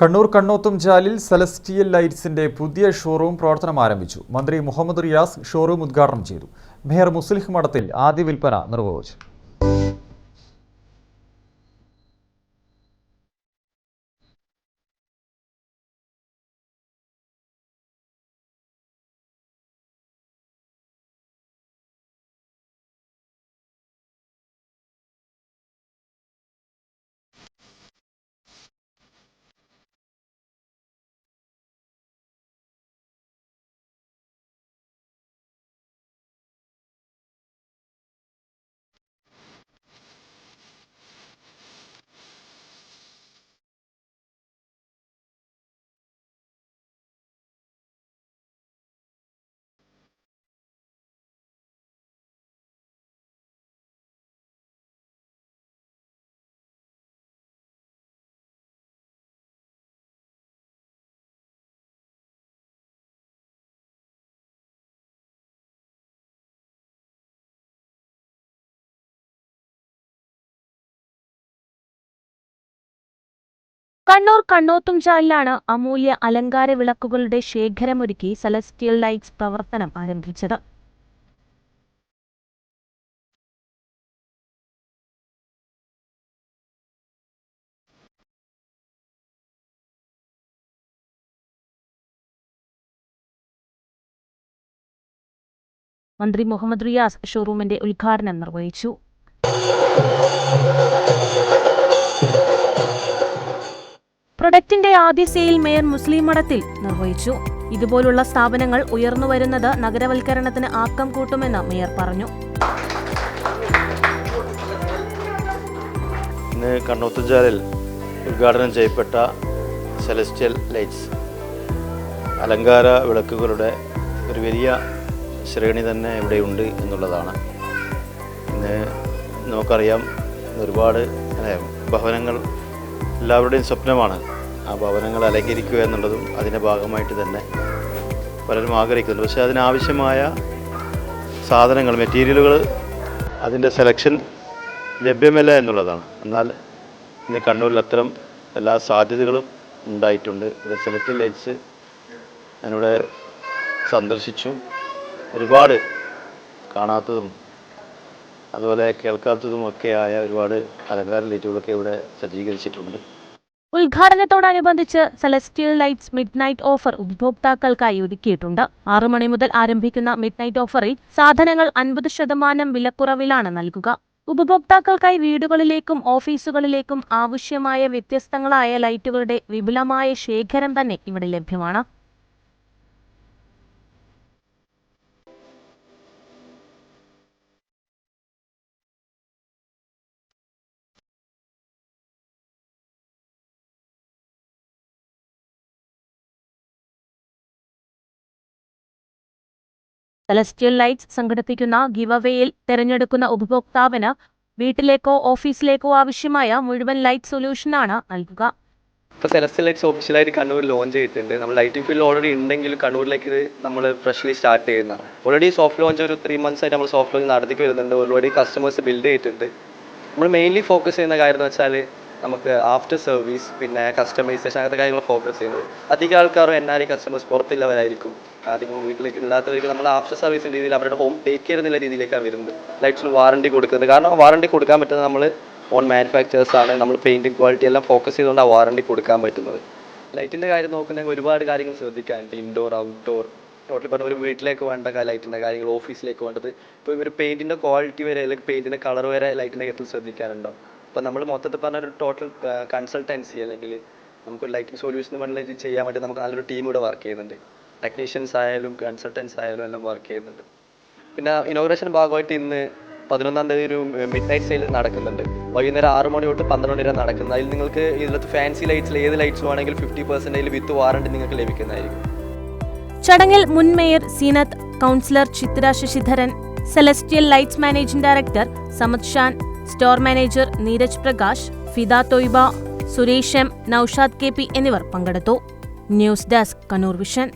Kannur കണ്ണോത്തും Jalil celestial ലൈറ്റ്സിന്റെ പുതിയ showroom പ്രവർത്തനം ആരംഭിച്ചു. മന്ത്രി മുഹമ്മദ് റിയാസ് ഷോറൂം ഉദ്ഘാടനം ചെയ്തു. മേയർ മുസ്ലിഹ് മഠത്തിൽ ആദ്യ വിൽപ്പന നിർവഹിച്ചു. കണ്ണൂർ കണ്ണോത്തുംചാലിലാണ് അമൂല്യ അലങ്കാര വിളക്കുകളുടെ ശേഖരമൊരുക്കി സെലസ്റ്റിയൽ ലൈറ്റ്സ് പ്രവർത്തനം ആരംഭിച്ചത്. മന്ത്രി മുഹമ്മദ് റിയാസ് ഷോറൂമിന്റെ ഉദ്ഘാടനം നിർവഹിച്ചു. പ്രൊഡക്റ്റിന്റെ ആദ്യ സെയിൽ മേയർ മുസ്ലിം മഠത്തിൽ നിർവഹിച്ചു. ഇതുപോലുള്ള സ്ഥാപനങ്ങൾ ഉയർന്നു വരുന്നത് നഗരവൽക്കരണത്തിന് ആക്കം കൂട്ടുമെന്ന് മേയർ പറഞ്ഞു. ഇന്ന് കണ്ണൂത്തുചാലിൽ ഉദ്ഘാടനം ചെയ്യപ്പെട്ട സെലസ്റ്റ്യൽ ലൈറ്റ്സ് അലങ്കാര വിളക്കുകളുടെ ഒരു വലിയ ശ്രേണി തന്നെ ഇവിടെയുണ്ട് എന്നുള്ളതാണ്. ഇന്ന് നമുക്കറിയാം ഒരുപാട് ഭവനങ്ങൾ എല്ലാവരുടെയും സ്വപ്നമാണ്. ആ ഭവനങ്ങൾ അലങ്കരിക്കുക എന്നുള്ളതും അതിന്റെ ഭാഗമായിട്ട് തന്നെ പലരും ആഗ്രഹിക്കുന്നു പക്ഷേ അതിനാവശ്യമായ സാധനങ്ങൾ മെറ്റീരിയലുകൾ അതിന്റെ സെലക്ഷൻ ലഭ്യമല്ല എന്നുള്ളതാണ്. എന്നാൽ ഇന്ന് കണ്ണൂരിൽ അത്തരം എല്ലാ സാധ്യതകളും ഉണ്ടായിട്ടുണ്ട്. സെലക്ട് ലൈറ്റ്സ് ഞാനിവിടെ സന്ദർശിച്ചു. ഒരുപാട് കാണാത്തതും അതുപോലെ കേൾക്കാത്തതുമൊക്കെയായ ഒരുപാട് അലങ്കാര ലൈറ്റുകളൊക്കെ ഇവിടെ സജ്ജീകരിച്ചിട്ടുണ്ട്. ഉദ്ഘാടനത്തോടനുബന്ധിച്ച് celestial lights midnight offer ഉപഭോക്താക്കൾക്കായി ഒരുക്കിയിട്ടുണ്ട്. ആറു മണി മുതൽ ആരംഭിക്കുന്ന മിഡ് നൈറ്റ് ഓഫറിൽ സാധനങ്ങൾ അൻപത് ശതമാനം വിലക്കുറവിലാണ് നൽകുക. ഉപഭോക്താക്കൾക്കായി വീടുകളിലേക്കും ഓഫീസുകളിലേക്കും ആവശ്യമായ വ്യത്യസ്തങ്ങളായ ലൈറ്റുകളുടെ വിപുലമായ ശേഖരം തന്നെ ഇവിടെ ലഭ്യമാണ്. സെലസ്റ്റിയൽ ലൈറ്റ്സ് സംഘടിപ്പിക്കുന്ന ഗിവവേയിൽ തിരഞ്ഞെടുക്കുന്ന ഉപഭോക്താവിന് വീട്ടിലേക്കോ ഓഫീസിലേക്കോ ആവശ്യമായ മുഴുവൻ ലൈറ്റ് സൊല്യൂഷനാണ് നൽകുക. ഇപ്പോൾ സെലസ്റ്റിയൽ ലൈറ്റ്സ് ഓഫീഷ്യലായിട്ട് കണ്ണൂർ ലോഞ്ച് ചെയ്തിട്ടുണ്ട്. നമ്മൾ ലൈറ്റിംഗ് ഫീൽഡ് ഓൾറെഡി ഉണ്ടെങ്കിൽ കണ്ണൂരിലേക്ക് നമ്മൾ ഫ്രഷ്ലി സ്റ്റാർട്ട് ചെയ്യുന്ന ഓൾറെഡി സോഫ്റ്റ് ലോഞ്ച് ഒരു ത്രീ മന്ത്സ് ആയിട്ട് നമ്മൾ സോഫ്റ്റ് ലോഞ്ച് നടത്തി വരുന്നുണ്ട്. ഓൾറെഡി കസ്റ്റമേഴ്സ് ബിൽഡ് ചെയ്തിട്ടുണ്ട്. നമ്മൾ മെയിൻലി ഫോക്കസ് ചെയ്യുന്ന കാര്യം എന്ന് വെച്ചാൽ നമുക്ക് ആഫ്റ്റർ സർവീസ് പിന്നെ കസ്റ്റമൈസേഷൻ അങ്ങനത്തെ കാര്യങ്ങൾ ഫോക്കസ് ചെയ്യുന്നത്. അധികം ആൾക്കാരും എൻ ആർ ഐ കസ്റ്റമേഴ്സ് പുറത്തുള്ളവരായിരിക്കും അധികം വീട്ടിലേക്ക് ഇല്ലാത്തവർക്ക് നമ്മൾ ആഫ്റ്റർ സർവീസ് രീതിയിൽ അവരുടെ ഹോം ടേക്ക് കെയർ എന്നുള്ള രീതിയിലേക്കാണ് വരുന്നത്. ലൈറ്റ്സിന് വാറണ്ടി കൊടുക്കുന്നത്. കാരണം വാറണ്ടി കൊടുക്കാൻ പറ്റുന്നത് നമ്മൾ ഓൺ മാനുഫാക്ചേഴ്സ് ആണ്. നമ്മൾ പെയിന്റിങ് ക്വാളിറ്റി എല്ലാം ഫോക്കസ് ചെയ്തുകൊണ്ട് ആ വാറണ്ടി കൊടുക്കാൻ പറ്റുന്നത്. ലൈറ്റിന്റെ കാര്യം നോക്കുന്നെങ്കിൽ ഒരുപാട് കാര്യങ്ങൾ ശ്രദ്ധിക്കാനുണ്ട്. ഇൻഡോർ ഔട്ട്ഡോർ ടോട്ടലി പറഞ്ഞ ഒരു വീട്ടിലേക്ക് വേണ്ട ലൈറ്റിന്റെ കാര്യങ്ങൾ ഓഫീസിലേക്ക് വേണ്ടത്. ഇപ്പോൾ ഒരു പെയിന്റിന്റെ ക്വാളിറ്റി വരെ അല്ലെങ്കിൽ പെയിന്റിന്റെ കളർ വരെ ലൈറ്റിന്റെ കാര്യത്തിൽ ശ്രദ്ധിക്കാനുണ്ടോ? അപ്പോൾ നമ്മൾ മൊത്തത്തിൽ പറഞ്ഞ ഒരു ടോട്ടൽ കൺസൾട്ടൻസി അല്ലെങ്കിൽ നമുക്ക് ലൈറ്റിംഗ് സൊല്യൂഷൻ വേണമെങ്കിൽ ചെയ്യാൻ വേണ്ടി നമുക്ക് നല്ലൊരു ടീം ഇവിടെ വർക്ക് ചെയ്യുന്നുണ്ട്. ടെക്നീഷ്യൻസ് ആയാലും കൺസൾട്ടൻസ് ആയാലും എല്ലാം വർക്ക് ചെയ്യുന്നുണ്ട്. പിന്നെ ഇനോഗ്രേഷൻ ഭാഗമായിട്ട് ഇന്ന് പതിനൊന്നാം തീയതി ഒരു മിഡ് നൈറ്റ് സെയിൽ നടക്കുന്നുണ്ട്. വൈകുന്നേരം ആറ് മണി തൊട്ട് പന്ത്രണ്ട് വരെ നടക്കുന്നത് അതിൽ നിങ്ങൾക്ക് ഇതിലത്തെ ഫാൻസി ലൈറ്റ്സിൽ ഏത് ലൈറ്റ്സ് വേണമെങ്കിൽ ഫിഫ്റ്റി പെർസെന്റേജ് വിത്ത് വാറണ്ടി നിങ്ങൾക്ക് ലഭിക്കുന്നതായിരിക്കും. ചടങ്ങിൽ മുൻ mayor Zeenath councillor Chitra Sasidharan celestial lights managing director Samath Shan store manager Neeraj Prakash Fida Thoiba Suresh M Naushad K P എന്നിവർ പങ്കെടുത്തു. News desk Kannur vision.